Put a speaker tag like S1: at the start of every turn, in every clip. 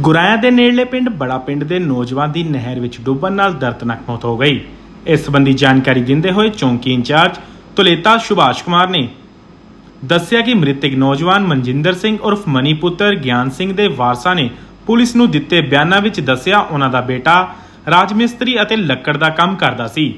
S1: ਗੁਰਾਇਆ ਦੇ ਨੇੜਲੇ ਪਿੰਡ ਬੜਾ ਪਿੰਡ ਦੇ ਨੌਜਵਾਨ ਦੀ ਨਹਿਰ ਵਿੱਚ ਡੁੱਬਣ ਨਾਲ ਦਰਦਨਾਕ ਮੌਤ ਹੋ ਗਈ। ਇਸ ਸੰਬੰਧੀ ਜਾਣਕਾਰੀ ਦਿੰਦੇ ਹੋਏ ਚੌਂਕੀ ਇੰਚਾਰਜ ਤੁਲੇਤਾ ਸੁਭਾਸ਼ ਕੁਮਾਰ ਨੇ ਦੱਸਿਆ ਕਿ ਮ੍ਰਿਤਕ ਨੌਜਵਾਨ ਮਨਜਿੰਦਰ ਸਿੰਘ ਉਰਫ ਮਨੀ ਗਿਆਨ ਸਿੰਘ ਦੇ ਵਾਰਸਾਂ ਨੇ ਪੁਲਿਸ ਨੂੰ ਦਿੱਤੇ ਬਿਆਨਾਂ ਵਿੱਚ ਦੱਸਿਆ ਉਹਨਾਂ ਦਾ ਬੇਟਾ ਰਾਜ ਮਿਸਤਰੀ ਅਤੇ ਲੱਕੜ ਦਾ ਕੰਮ ਕਰਦਾ ਸੀ,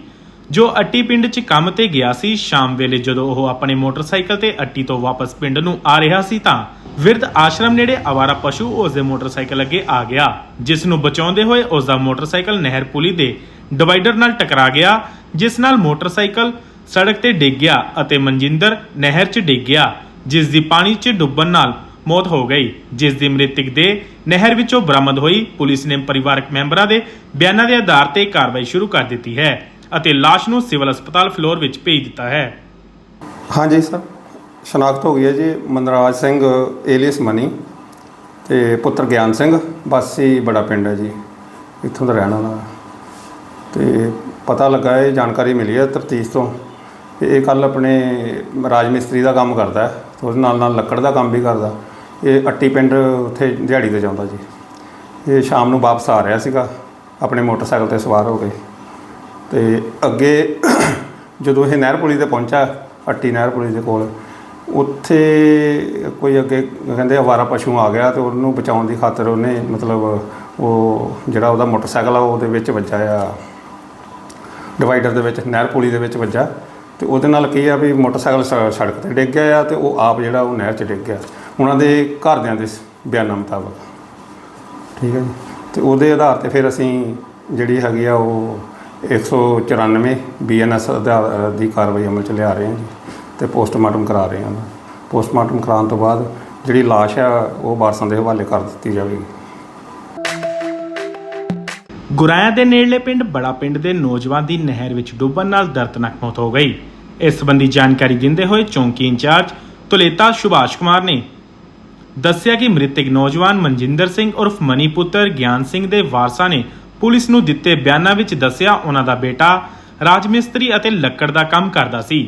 S1: ਜੋ ਅੱਟੀ ਪਿੰਡ 'ਚ ਕੰਮ ਤੇ ਗਿਆ ਸੀ। ਸ਼ਾਮ ਵੇਲੇ ਜਦੋਂ ਉਹ ਆਪਣੇ ਮੋਟਰਸਾਈਕਲ ਤੇ ਅੱਟੀ ਤੋਂ ਵਾਪਸ ਪਿੰਡ ਨੂੰ ਆ ਰਿਹਾ ਸੀ ਤਾਂ ਵਿਰਧ ਆਸ਼ਰਮ ਨੇੜੇ ਆਵਾਰਾ ਪਸ਼ੂ ਉਸ ਦੇ ਮੋਟਰਸਾਈਕਲ ਅੱਗੇ ਆ ਗਿਆ, ਜਿਸ ਨੂੰ ਬਚਾਉਂਦੇ ਹੋਏ ਉਸ ਦਾ ਮੋਟਰਸਾਈਕਲ ਨਹਿਰ ਪੁਲੀ ਦੇ ਡਿਵਾਈਡਰ ਨਾਲ ਟਕਰਾ ਗਿਆ, ਜਿਸ ਨਾਲ ਮੋਟਰਸਾਈਕਲ ਸੜਕ ਤੇ ਡਿੱਗ ਗਿਆ ਅਤੇ ਮਨਜਿੰਦਰ ਨਹਿਰ 'ਚ ਡਿੱਗ ਗਿਆ, ਜਿਸ ਦੀ ਪਾਣੀ 'ਚ ਡੁੱਬਣ ਨਾਲ ਮੌਤ ਹੋ ਗਈ। ਜਿਸ ਦੀ ਮ੍ਰਿਤਕ ਦੇ ਨਹਿਰ ਵਿੱਚੋਂ ਬਰਾਮਦ ਹੋਈ, ਪੁਲਿਸ ਨੇ ਪਰਿਵਾਰਕ ਮੈਂਬਰਾਂ ਦੇ ਬਿਆਨਾਂ ਦੇ ਆਧਾਰ ਤੇ ਕਾਰਵਾਈ ਸ਼ੁਰੂ ਕਰ ਦਿੱਤੀ ਹੈ ਅਤੇ ਲਾਸ਼ ਨੂੰ ਸਿਵਲ ਹਸਪਤਾਲ ਫਲੋਰ ਵਿੱਚ ਭੇਜ ਦਿੱਤਾ ਹੈ।
S2: ਹਾਂਜੀ, ਸਰ। ਸ਼ਨਾਖਤ ਹੋ ਗਈ ਹੈ ਜੀ ਮਨਰਾਜ ਸਿੰਘ ਏਲੀਅਸ ਮਨੀ ਤੇ ਪੁੱਤਰ ਗਿਆਨ ਸਿੰਘ, ਵਾਸੀ ਬੜਾ ਪਿੰਡ ਹੈ ਜੀ, ਇੱਥੋਂ ਦਾ ਰਹਿਣ ਵਾਲਾ। ਤੇ ਪਤਾ ਲੱਗਾ, ਇਹ ਜਾਣਕਾਰੀ ਮਿਲੀ ਹੈ ਤਰਤੀਸ਼ ਤੋਂ ਕਿ ਇਹ ਕੱਲ ਆਪਣੇ ਰਾਜ ਮਿਸਤਰੀ ਦਾ ਕੰਮ ਕਰਦਾ ਹੈ, ਤੇ ਉਹਦੇ ਨਾਲ ਨਾਲ ਲੱਕੜ ਦਾ ਕੰਮ ਵੀ ਕਰਦਾ। ਇਹ ਅੱਟੀ ਪਿੰਡ ਉੱਥੇ ਦਿਹਾੜੀ ਤੇ ਜਾਂਦਾ ਜੀ। ਇਹ ਸ਼ਾਮ ਨੂੰ ਵਾਪਸ ਆ ਰਿਹਾ ਸੀਗਾ, ਆਪਣੇ ਮੋਟਰਸਾਈਕਲ ਤੇ ਸਵਾਰ ਹੋ ਕੇ। ਤੇ ਅੱਗੇ ਜਦੋਂ ਇਹ ਨਹਿਰ ਪੁਲੀ ਤੇ ਪਹੁੰਚਾ, ਅੱਟੀ ਨਹਿਰ ਪੁਲੀ ਦੇ ਕੋਲ ਉੱਥੇ ਕੋਈ ਅੱਗੇ ਕਹਿੰਦੇ ਅਵਾਰਾ ਪਸ਼ੂ ਆ ਗਿਆ ਤੇ ਉਹਨੂੰ ਬਚਾਉਣ ਦੀ ਖਾਤਰ ਉਹਨੇ ਮਤਲਬ ਉਹ ਜਿਹੜਾ ਉਹਦਾ ਮੋਟਰਸਾਈਕਲ ਆ, ਉਹਦੇ ਵਿੱਚ ਵੱਜਾ ਆ। ਡਿਵਾਈਡਰ ਦੇ ਵਿੱਚ, ਨਹਿਰ ਪੁਲੀ ਦੇ ਵਿੱਚ ਵੱਜਾ। ਤੇ ਉਹਦੇ ਨਾਲ ਕੀ ਆ ਵੀ ਮੋਟਰਸਾਈਕਲ ਸ- ਸੜਕ ਤੇ ਡਿੱਗ ਗਿਆ ਆ ਤੇ ਉਹ ਆਪ ਜਿਹੜਾ ਉਹ ਨਹਿਰ 'ਚ ਡਿੱਗ ਗਿਆ। ਉਹਨਾਂ ਦੇ ਘਰਦਿਆਂ ਦੇ ਸ- ਬਿਆਨਾਂ ਮੁਤਾਬਕ। ਠੀਕ ਹੈ ਜੀ? ਤੇ ਉਹਦੇ ਆਧਾਰ ਤੇ ਫਿਰ ਅਸੀਂ ਜਿਹੜੀ ਹੈਗੀ ਆ ਉਹ 194 ਬੀਐਨਐਸ ਦੀ ਕਾਰਵਾਈ ਅਮਲ ਚ ਲਿਆ ਰਹੇ ਹਾਂ ਜੀ। ਤੇ ਪੋਸਟਮਾਰਟਮ ਕਰਾ ਰਹੇ ਹਾਂ। ਪੋਸਟਮਾਰਟਮ ਕਰਾਉਣ ਤੋਂ ਬਾਅਦ ਜਿਹੜੀ ਲਾਸ਼ ਆ, ਉਹ ਵਾਰਸਾਂ ਦੇ ਹਵਾਲੇ ਕਰ ਦਿੱਤੀ ਜਾਵੇਗੀ।
S1: ਗੁਰਾਇਆ ਦੇ ਨੇੜਲੇ ਪਿੰਡ ਬੜਾ ਪਿੰਡ ਦੇ ਨੌਜਵਾਨ ਦੀ ਨਹਿਰ ਵਿੱਚ ਡੁੱਬਣ ਨਾਲ ਦਰਦਨਾਕ ਮੌਤ ਹੋ ਗਈ। ਇਸ ਸੰਬੰਧੀ ਜਾਣਕਾਰੀ ਦਿੰਦੇ ਹੋਏ ਚੌਂਕੀ ਇੰਚਾਰਜ ਤੁਲੇਤਾ ਸੁਭਾਸ਼ ਕੁਮਾਰ ਨੇ ਦੱਸਿਆ ਕਿ ਮ੍ਰਿਤਕ ਨੌਜਵਾਨ ਮਨਜਿੰਦਰ ਸਿੰਘ ਉਰਫ ਮਨੀ ਪੁੱਤਰ ਗਿਆਨ ਸਿੰਘ ਦੇ ਵਾਰਸਾਂ ਨੇ ਪੁਲਿਸ ਨੂੰ ਦਿੱਤੇ ਬਿਆਨਾਂ ਵਿੱਚ ਦੱਸਿਆ, ਉਹਨਾਂ ਦਾ ਬੇਟਾ ਰਾਜ ਮਿਸਤਰੀ ਅਤੇ ਲੱਕੜ ਦਾ ਕੰਮ ਕਰਦਾ ਸੀ।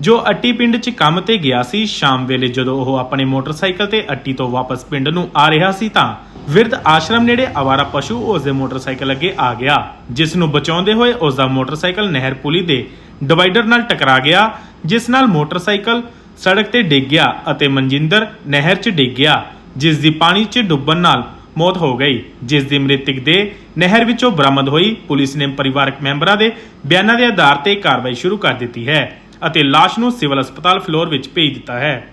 S1: ਜੋ ਅੱਟੀ ਪਿੰਡ 'ਚ ਕੰਮ ਤੇ ਗਿਆ ਸੀ, ਸ਼ਾਮ ਵੇਲੇ ਜਦੋਂ ਉਹ ਆਪਣੇ ਮੋਟਰਸਾਈਕਲ ਤੇ ਅੱਟੀ ਤੋਂ ਵਾਪਸ ਪਿੰਡ ਨੂੰ ਆ ਰਿਹਾ ਸੀ ਤਾਂ ਵਿਰਧ ਆਸ਼ਰਮ ਨੇੜੇ ਆਵਾਰਾ ਪਸ਼ੂ ਉਸ ਦੇ ਮੋਟਰਸਾਈਕਲ ਅੱਗੇ ਆ ਗਿਆ, ਜਿਸ ਨੂੰ ਬਚਾਉਂਦੇ ਹੋਏ ਉਸ ਦਾ ਮੋਟਰਸਾਈਕਲ ਨਹਿਰ ਪੁਲੀ ਦੇ ਡਿਵਾਈਡਰ ਨਾਲ ਟਕਰਾ ਗਿਆ, ਜਿਸ ਨਾਲ ਮੋਟਰਸਾਈਕਲ ਸੜਕ ਤੇ ਡਿੱਗ ਗਿਆ ਅਤੇ ਮਨਜਿੰਦਰ ਨਹਿਰ 'ਚ ਡਿੱਗ ਗਿਆ, ਜਿਸ ਦੀ ਪਾਣੀ 'ਚ ਡੁੱਬਣ ਨਾਲ ਮੌਤ ਹੋ ਗਈ, ਜਿਸ ਦੀ ਮ੍ਰਿਤਕ ਦੇ ਨਹਿਰ ਵਿੱਚੋਂ ਬਰਾਮਦ ਹੋਈ, ਪੁਲਿਸ ਨੇ ਪਰਿਵਾਰਕ ਮੈਂਬਰਾਂ ਦੇ ਬਿਆਨਾਂ ਦੇ ਆਧਾਰ ਤੇ ਕਾਰਵਾਈ ਸ਼ੁਰੂ ਕਰ ਦਿੱਤੀ ਹੈ। ਅਤੇ ਲਾਸ਼ ਨੂੰ ਸਿਵਲ ਹਸਪਤਾਲ ਫਲੋਰ ਵਿੱਚ ਭੇਜ ਦਿੱਤਾ ਹੈ।